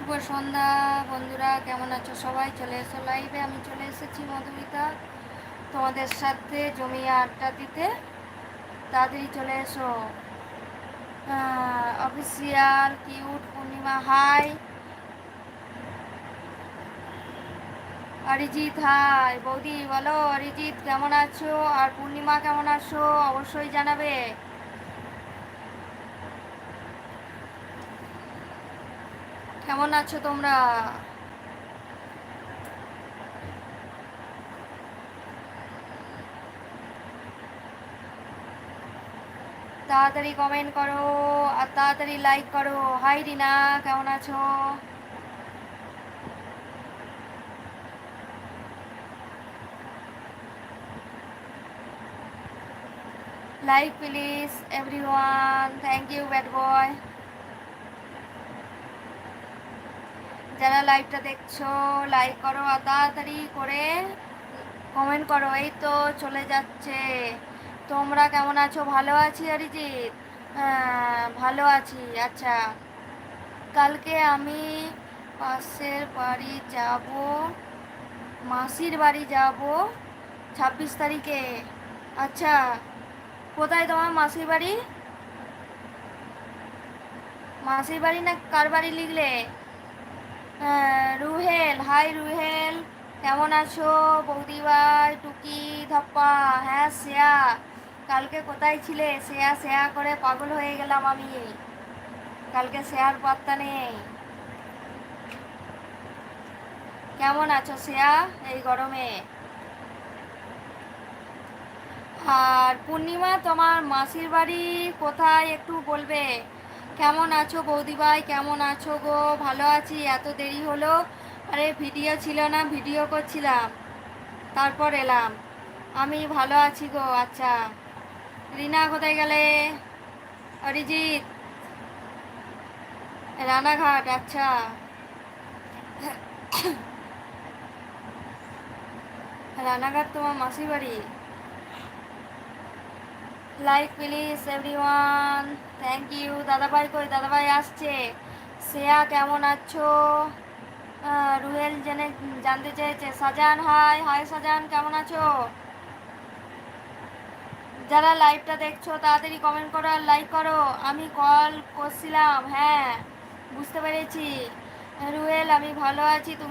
শুভ সন্ধ্যা, বন্ধুরা, কেমন আছো সবাই? চলে এসো লাইভে আমি চলে এসেছি মধুমিতা, তোমাদের সাথে জমিয়ে আড্ডা দিতে। তাড়াতাড়ি চলে এসো। Official cute Purnima hi Arijit hi বৌদি, বলো, অরিজিৎ, কেমন আছো? আর পূর্ণিমা, কেমন আছো? অবশ্যই জানাবে। কেমন আছো তোমরা? তাড়াতাড়ি কমেন্ট করো আর তাড়াতাড়ি লাইক করো। হাই রিনা, কেমন আছো? Like please everyone thank you bad boy যারা লাইভটা দেখছ লাইক করো, আর তাড়াতাড়ি করে কমেন্ট করো। এই তো চলে যাচ্ছে। তোমরা কেমন আছো? ভালো আছি, অরিজিৎ? হ্যাঁ ভালো আছি। আচ্ছা কালকে আমি পাশের বাড়ি যাব, মাসির বাড়ি যাব ছাব্বিশ তারিখে। আচ্ছা কোথায় তোমার মাসির বাড়ি? মাসির বাড়ি না কার বাড়ি লিখলে? রুহেল, হাই রুহেল, কেমন আছো? বৌদিভাই, টুকি, ধপ্পা হ্যাঁ শ্রেয়া, কালকে কোথায় ছিলে? শেয়া শেয়া করে পাগল হয়ে গেলাম আমি। কালকে শেয়ার পাত্তা নেই। কেমন আছো শ্রেয়া? এই গরমে। আর পূর্ণিমা, তোমার মাসির বাড়ি কোথায়? একটু বলবে। কেমন আছো বৌদিভাই কেমন আছো গো? ভালো আছি। এত দেরি হলো? আরে ভিডিও ছিল না ভিডিও করছিলাম। তারপর এলাম। আমি ভালো আছি গো আচ্ছা। রিনা কোথায় গেলে? অরিজিৎ। রানাঘাট আচ্ছা। রানাঘাট তোমার মাসির বাড়ি? Like please everyone thank you দাদাভাই কই? দাদাভাই আসছে। শ্রেয়া, কেমন আছো? রুহেল জেনে জানতে চেয়েছে। সাজান হাই হাই সাজান, কেমন আছো? যারা লাইভটা দেখছ, তাড়াতাড়ি কমেন্ট করো আর লাইক করো। আমি কল করছিলাম হ্যাঁ বুঝতে পেরেছি। রুহেল, আমি ভালো আছি, তুমি